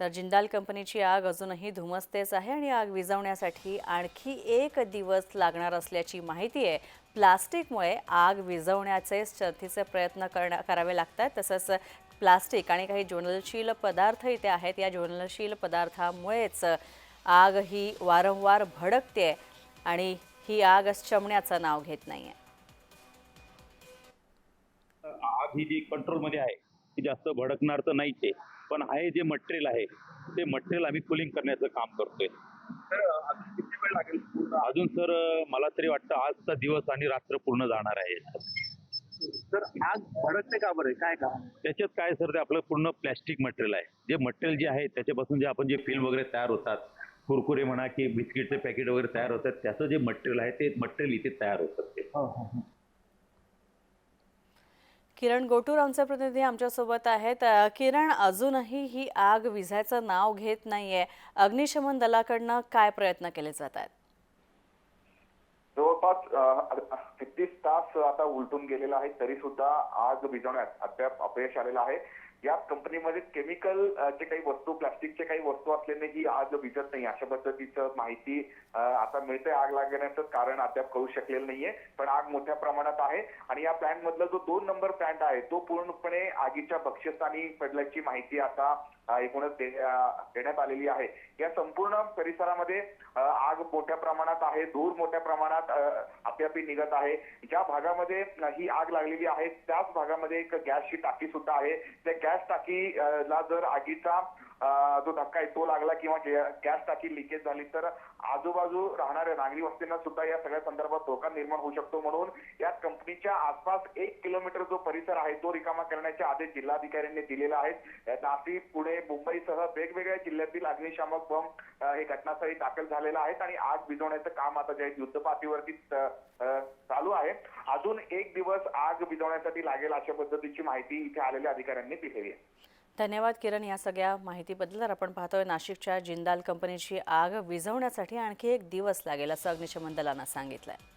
तर जिंदाल कंपनीची आग अजूनही धुमसतेच आहे आणि आग विझवण्यासाठी आणखी एक दिवस लागणार असल्याची माहिती आहे. प्लास्टिकमुळे आग विझवण्याचे शर्थीचे प्रयत्न करण्या करावे लागतात. तसंच प्लास्टिक आणि काही ज्वलनशील पदार्थ इथे आहेत. या ज्वलनशील पदार्थामुळेच आग ही वारंवार भडकते आणि ही आग शमण्याचं नाव घेत नाही आहे आग ही जी कंट्रोलमध्ये आहे ती जास्त भडकणार तर नाहीच आहे. पण आहे जे मटेरियल आहे ते मटेरियल आम्ही कुलिंग करण्याचं काम करतोय. अजून सर मला तरी वाटतं आजचा दिवस आणि रात्र पूर्ण जाणार आहे. तर आग भडकते का बरं? काय का त्याच्यात काय सर ते आपलं पूर्ण प्लॅस्टिक मटेरियल आहे. जे मटेरियल जे आहे त्याच्यापासून जे आपण जे फिल्म वगैरे तयार होतात कुरकुरे म्हणा की बिस्किटचे पॅकेट वगैरे तयार होतात त्याचं जे मटेरियल आहे ते मटेरियल इथे तयार होतं ते किरण गोटूर आमचे प्रतिनिधी आमच्यासोबत आहेत. किरण अजूनही ही आग विझायचं नाव घेत नाहीये. अग्निशमन दलाकडनं काय प्रयत्न केले जात आहेत? जवळपास किती तास आता उलटून गेलेला आहे तरी सुद्धा आग विझवण्यात अद्याप अपयश आलेलं आहे. या कंपनीमध्ये केमिकल चे काही वस्तू प्लास्टिकचे काही वस्तू असल्याने ही आग विझत नाही. अशा पद्धतीचं माहिती आता मिळते आग लागण्याचं कारण अद्याप कळू शकलेलं नाहीये पण आग मोठ्या प्रमाणात आहे. आणि या प्लॅन्ट मधला जो दोन नंबर प्लॅन्ट आहे तो पूर्णपणे आगीच्या बक्षस्थानी पडल्याची माहिती आता एकूणच दे- देण्यात आलेली आहे. या संपूर्ण परिसरामध्ये आग मोठ्या प्रमाणात आहे धूर मोठ्या प्रमाणात आपल्यापी निघत आहे. ज्या भागामध्ये ही आग लागलेली आहे त्याच भागामध्ये एक गॅसची टाकी सुद्धा आहे. त्या गॅस टाकी ला जर आगीचा जो धक्का आहे तो लागला किंवा गॅस टाकी लिकेज झाली तर आजूबाजू राहणाऱ्या नागरी वस्तींना सुद्धा या सगळ्या संदर्भात धोका निर्माण होऊ शकतो म्हणून या कंपनीच्या आसपास एक किलोमीटर जो परिसर आहे तो रिकामा करण्याचे आदेश जिल्हाधिकाऱ्यांनी दिलेला आहे नाशिक पुणे मुंबईसह वेगवेगळ्या जिल्ह्यातील अग्निशामक बंब हे घटनास्थळी दाखल झालेला आहेत आणि आग भिजवण्याचं काम आता जे आहे युद्धपातळीवरती चालू आहे. अजून एक दिवस आग भिजवण्यासाठी लागेल अशा पद्धतीची माहिती इथे आलेल्या अधिकाऱ्यांनी दिलेली आहे. धन्यवाद किरण या सगळ्या माहितीबद्दल. तर आपण पाहतोय नाशिकच्या जिंदाल कंपनीची आग विझवण्यासाठी आणखी एक दिवस लागेल असं अग्निशमन दलानं आहे